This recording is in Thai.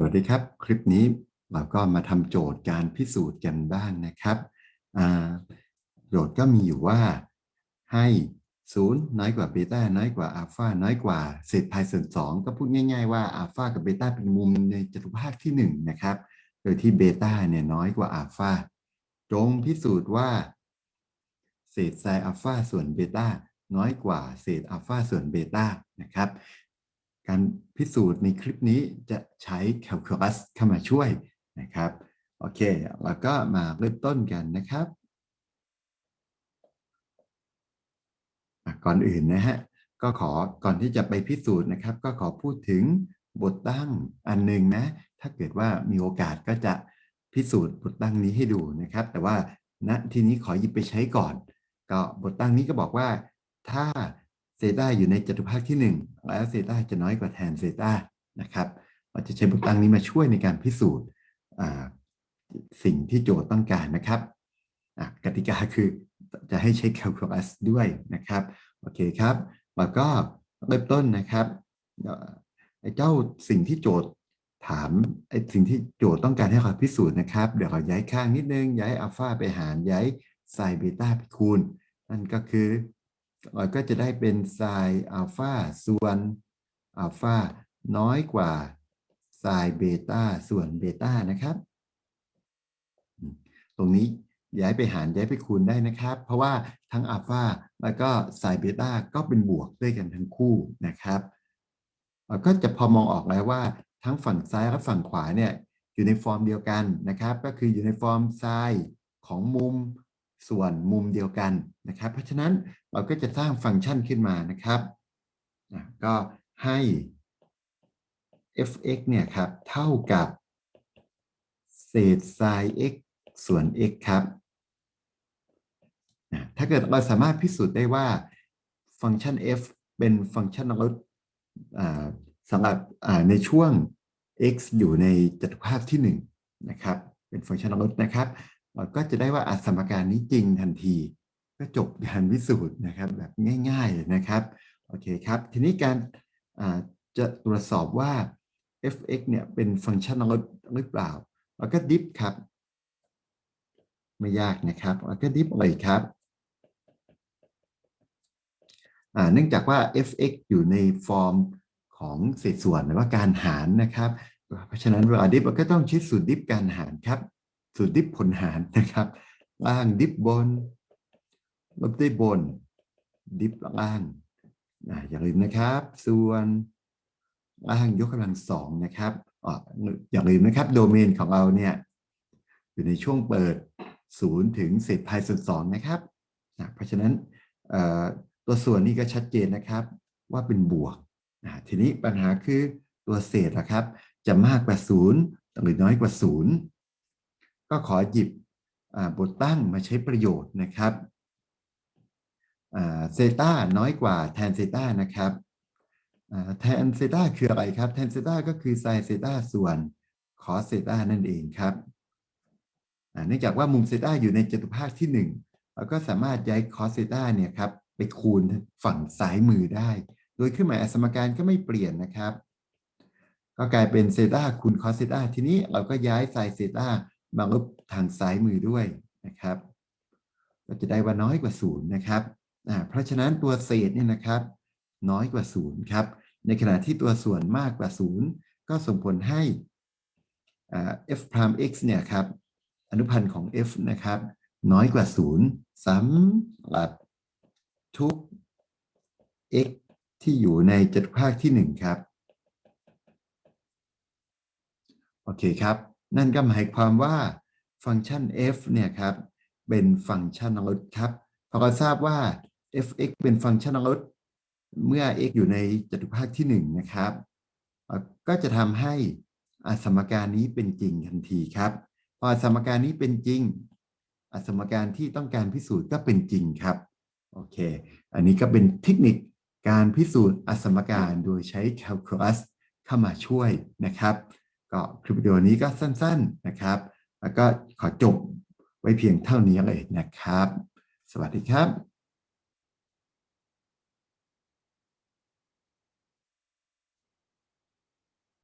สวัสดีครับ คลิปนี้เราก็มาทำโจทย์การพิสูจน์กันบ้างนะครับโจทย์ก็มีอยู่ว่าให้ศูนย์น้อยกว่าเบต้าน้อยกว่าอัลฟาน้อยกว่าเศษพายส่วนสองก็พูดง่าย ๆ ว่าอัลฟากับเบต้าเป็นมุมในจตุภาคที่หนึ่งนะครับ โดยที่เบต้าเนี่ยน้อยกว่าอัลฟาจงพิสูจน์ว่า เศษไซอัลฟาส่วนเบต้าน้อยกว่าเศษอัลฟาส่วนเบต้านะครับ การพิสูจน์ในคลิปนี้จะใช้แคลคูลัสเข้ามาช่วยนะครับ โอเคแล้วก็มาเริ่มต้นกันนะครับ ก่อนอื่นนะฮะ ก็ขอก่อนที่จะไปพิสูจน์นะครับ ก็ขอพูดถึงบทตั้งอันหนึ่งนะ ถ้าเกิดว่ามีโอกาสก็จะพิสูจน์บทตั้งนี้ให้ดูนะครับ แต่ว่าณทีนี้ขอหยิบไปใช้ก่อน ก็บทตั้งนี้ก็บอกว่าถ้า เซต้าอยู่ในจัตุภาคที่ 1 แล้วเซต้าจะน้อยกว่าแทนเซต้านะครับเราจะใช้บทตั้งนี้มาช่วยในการพิสูจน์สิ่งที่โจทย์ต้องการนะครับกติกาคือจะให้ใช้แคลคูลัสด้วยนะครับโอเคครับแล้วก็เริ่มต้นนะครับไอ้เจ้าสิ่งที่โจทย์ถามไอ้สิ่งที่โจทย์ต้องการให้เราพิสูจน์นะครับ เดี๋ยวเราย้ายข้างนิดนึง ย้ายอัลฟาไปหารย้ายไซเบต้าไปคูณ นั่นก็คือ ก็จะได้เป็นไซอัลฟาส่วนอัลฟาน้อยกว่าไซเบต้าส่วนเบต้านะครับ ตรงนี้ย้ายไปหารย้ายไปคูณได้นะครับ เพราะว่าทั้งอัลฟาแล้วก็ไซเบต้าก็เป็นบวกด้วยกันทั้งคู่นะครับเราก็จะพอมองออกแล้วว่าทั้งฝั่งซ้ายและฝั่งขวาเนี่ยอยู่ในฟอร์มเดียวกันนะครับ ก็คืออยู่ในฟอร์มไซของมุม ส่วนมุมเดียวกันนะครับ เพราะฉะนั้นเราก็จะสร้างฟังก์ชันขึ้นมานะครับก็ให้ f(x) เนี่ยครับเท่ากับเศษไซน์ x ส่วน x ครับถ้าเกิดเราสามารถพิสูจน์ได้ว่าฟังก์ชัน f เป็นฟังก์ชันลดสำหรับในช่วง x อยู่ในจตุภาคที่1นะครับเป็นฟังก์ชันลดนะครับ ก็จะได้ว่าอสมการนี้จริงทันที ก็จบการวิสูจน์นะครับแบบง่ายๆนะครับโอเคครับทีนี้การจะตรวจสอบว่า f(x) เนี่ยเป็นฟังก์ชันลดหรือเปล่าเราก็ดิฟครับ ไม่ยากนะครับเราก็ดิฟเลยครับเนื่องจากว่า f(x) อยู่ในฟอร์มของเศษส่วนหรือว่าการหารนะครับ เพราะฉะนั้นเวลาดิฟเราก็ต้องใช้สูตรดิฟการหารครับ สูตรดิฟผลหารนะครับ ล่างดิฟบน ลบด้วยบน ดิฟล่างอย่าลืมนะครับ ส่วนล่างยกกำลังสองนะครับออย่าลืมนะครับ โดเมนของเราเนี่ย อยู่ในช่วงเปิดศูนย์ถึงเศษพายส่วนสองนะครับเพราะฉะนั้นตัวส่วนนี้ก็ชัดเจนนะครับ ว่าเป็นบวกทีนี้ปัญหาคือตัวเศษนะครับ จะมากกว่าศูนย์หรือน้อยกว่าศูนย์ ก็ขอหยิบบทตั้งมาใช้ประโยชน์นะครับเซต้าน้อยกว่าแทนเซต้านะครับแทนเซต้าคืออะไรครับ แทนเซต้าก็คือไซน์เซต้าส่วนคอสเซต้านั่นเองครับเนื่องจากว่ามุมเซต้าอยู่ในจตุภาคที่ 1 เราก็สามารถย้ายคอสเซต้าเนี่ยครับไปคูณฝั่งซ้ายมือได้ โดยเครื่องหมายสมการก็ไม่เปลี่ยนนะครับ ก็กลายเป็นเซต้าคูณคอสเซต้าทีนี้เราก็ย้ายไซน์เซต้า มาลบทางซ้ายมือด้วยนะครับ ก็จะได้ว่าน้อยกว่าศูนย์นะครับเพราะฉะนั้นตัวเศษเนี่ยนะครับ น้อยกว่าศูนย์ครับ ในขณะที่ตัวส่วนมากกว่าศูนย์ก็ส่งผลให้ f prime x เนี่ยครับอนุพันธ์ของ f นะครับ น้อยกว่าศูนย์สำหรับทุก x ที่อยู่ในจตุภาคที่1ครับ โอเคครับ นั่นก็หมายความว่าฟังก์ชัน f เนี่ยครับเป็นฟังก์ชันลดครับพอเราทราบว่า f(x) เป็นฟังก์ชันลดเมื่อ x อยู่ในจตุภาคที่1นะครับก็จะทำให้อสมการนี้เป็นจริงทันทีครับ พออสมการนี้เป็นจริง อสมการที่ต้องการพิสูจน์ก็เป็นจริงครับโอเค อันนี้ก็เป็นเทคนิคการพิสูจน์อสมการโดยใช้แคลคูลัสเข้ามาช่วยนะครับ ก็คลิปวิดีโอนี้ก็สั้นๆนะครับ แล้วก็ขอจบไว้เพียงเท่านี้เลยนะครับ สวัสดีครับ